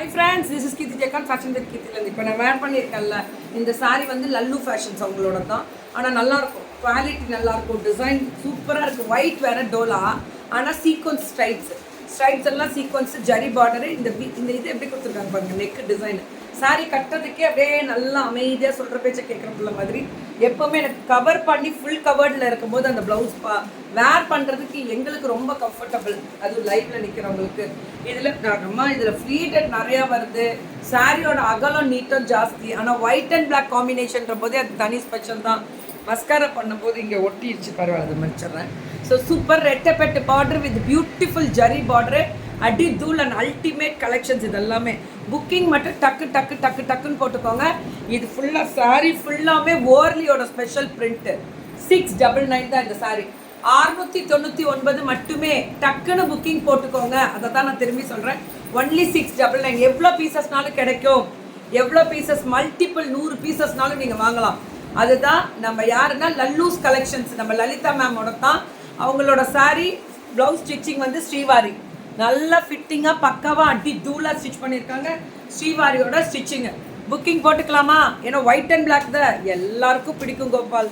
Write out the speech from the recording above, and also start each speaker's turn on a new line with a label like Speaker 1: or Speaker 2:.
Speaker 1: Hi friends this is Keerthi ஜெக்கான் fashion with கீர்த்திலேருந்து இப்போ நான் வேர் பண்ணியிருக்கேன்ல இந்த சாரீ வந்து லல்லு ஃபேஷன்ஸ் அவங்களோட தான் ஆனால் நல்லாயிருக்கும் குவாலிட்டி நல்லாயிருக்கும் டிசைன் சூப்பராக இருக்குது ஒயிட் வேற டோலா. ஆனால் சீக்வன்ஸ் ஸ்ட்ரைப்ஸ் ஸ்ட்ரைப்ஸ் எல்லாம் சீக்வன்ஸ் ஜரி பார்டரு இந்த இந்த இது எப்படி கொடுத்துருக்காங்க பாருங்கள் நெக் டிசைன் சாரி கட்டுறதுக்கே அப்படியே நல்லா அமைதியாக சொல்கிற பேச்சை கேட்குற பிள்ளை மாதிரி. எப்போவுமே எனக்கு கவர் பண்ணி ஃபுல் கவர்டில் இருக்கும்போது அந்த ப்ளவுஸ் பா வேர் பண்ணுறதுக்கு எங்களுக்கு ரொம்ப கம்ஃபர்டபுள் அதுவும் லைஃப்பில் நிற்கிறவங்களுக்கு இதில் நம்ம இதில் ஃப்ளீட்டட் நிறையா வருது. சாரியோட அகலம் நீட்டம் ஜாஸ்தி. ஆனால் ஒயிட் அண்ட் பிளாக் காம்பினேஷன்ற போதே அது தனி ஸ்பெஷல் தான். மஸ்காரா பண்ணும்போது இங்கே ஒட்டிடுச்சு பரவாயில்ல அது மடிச்சிடுறேன் so super ரெட்டப்பெட்டு border with beautiful zari border அடி தூள் அண்ட் அல்டிமேட் கலெக்ஷன்ஸ் இது எல்லாமே புக்கிங் மட்டும் டக்கு டக்கு டக்கு டக்குன்னு போட்டுக்கோங்க. இது ஃபுல்லாக saree ஃபுல்லாமே ஓர்லியோட special print six double nine தான் இந்த saree. அறுநூத்தி தொண்ணூற்றி ஒன்பது மட்டுமே டக்குன்னு புக்கிங் போட்டுக்கோங்க. அதை தான் நான் திரும்பி சொல்கிறேன் ஒன்லி சிக்ஸ் டபுள் நைன் எவ்வளோ பீசஸ்னாலும் கிடைக்கும். எவ்வளோ பீசஸ் மல்டிபிள் நூறு பீசஸ்னாலும் நீங்கள் வாங்கலாம். அதுதான் நம்ம யாருன்னா லல்லூஸ் கலெக்ஷன்ஸ் நம்ம லலிதா மேமோட தான் அவங்களோட saree ப்ளவுஸ் ஸ்டிச்சிங் வந்து ஸ்ரீவாரி. நல்லா ஃபிட்டிங்காக பக்காவாக அடி தூளாக ஸ்டிச் பண்ணியிருக்காங்க ஸ்ரீவாரியோட ஸ்டிச்சிங்கு புக்கிங் போட்டுக்கலாமா? ஏன்னா ஒயிட் அண்ட் பிளாக் தான். எல்லாருக்கும் பிடிக்கும் கோபால்.